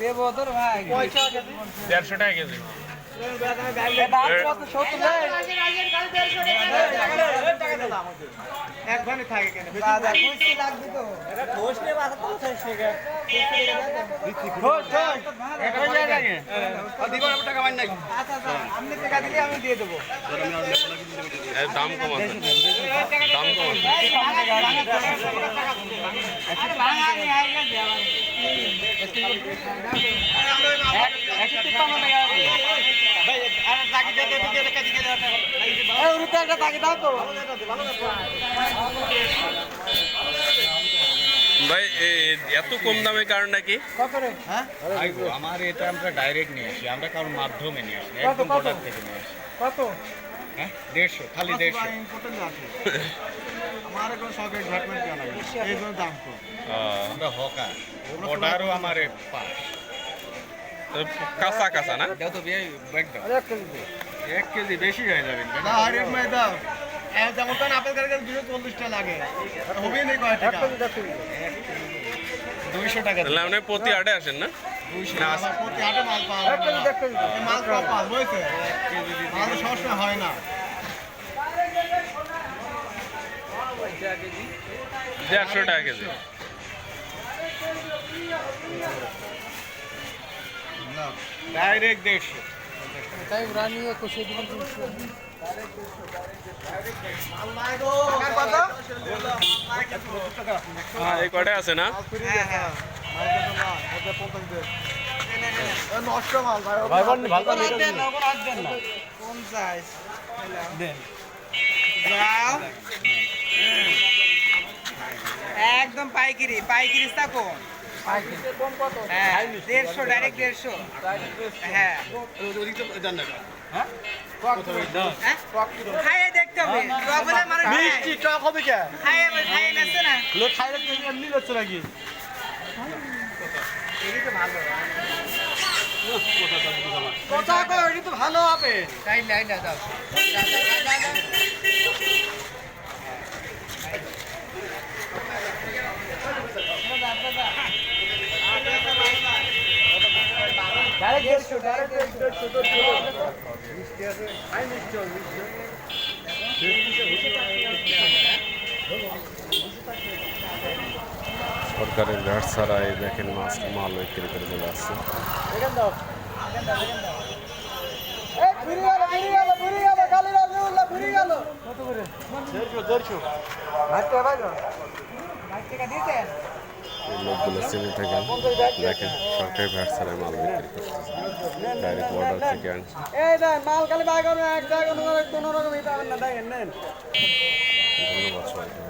দেবো তোর ভাই দেড়শো টাকা কেজি দাদা কুচি লাগবে তো আচ্ছা আচ্ছা আপনি টাকা দিলে আমি দিয়ে দেবো দাম কম দাম কম ভাই এত কম দামের কারণটা কি? কত রে আমার এটা আমরা ডাইরেক্ট নিয়ে আসি আমরা কারোর মাধ্যমে নিয়ে আসি একদম থেকে নিয়ে আসি। কত? হ্যাঁ দেড়শো খালি দেড়শো। আমরা কাঁচা কাঁচা না? তো এক কেজি বেশি হয়ে যাবে। যেমন আপেল দুশো চল্লিশটা লাগে? হবেই নেই কয় টাকা? দুইশো টাকা আপনি প্রতি আটে আসেন না? প্রতি মাল পাওয়া মাল পাওয়া মাল সবসময় হয় না। দেড়শো টাকা কেজি ডাইরেক্ট দেড়শো। হ্যাঁ এই কটায় আছে না হ্যাঁ হ্যাঁ নষ্ট মাল ভাই দেন। পঞ্চাশ। দেন। একদম পাইকারি পাইকারি স্থাপন। হ্যাঁ দেড়শো ডাইরেক্ট দেড়শো। হ্যাঁ। হ্যাঁ? খাইয়ে দেখতে হবে। টক মিষ্টি টক হবে কে? খাইয়ে খাইয়ে নেছে না। লোক খাইলে তো এমনি হচ্ছে নাকি? কথা কো তো ভালো হবে। তাই লাই না দাও ডাইরেক্ট দেড়শো ডাইরেক্ট দেড়শো সরকারের ঘাট ছাড়া এই দেখেন মাছ মাল বিক্রি করে চলে আসছে। কত করে? দেড়শো দেড়শো। ভাই টাকা দিতে লোকগুলো চিনে থাকেন দেখেন সরকারি ভ্যাট ছাড়াই মাল বিক্রি করতেছে। ডাইরেক্ট বর্ডার থেকে ধন্যবাদ সবাইকে।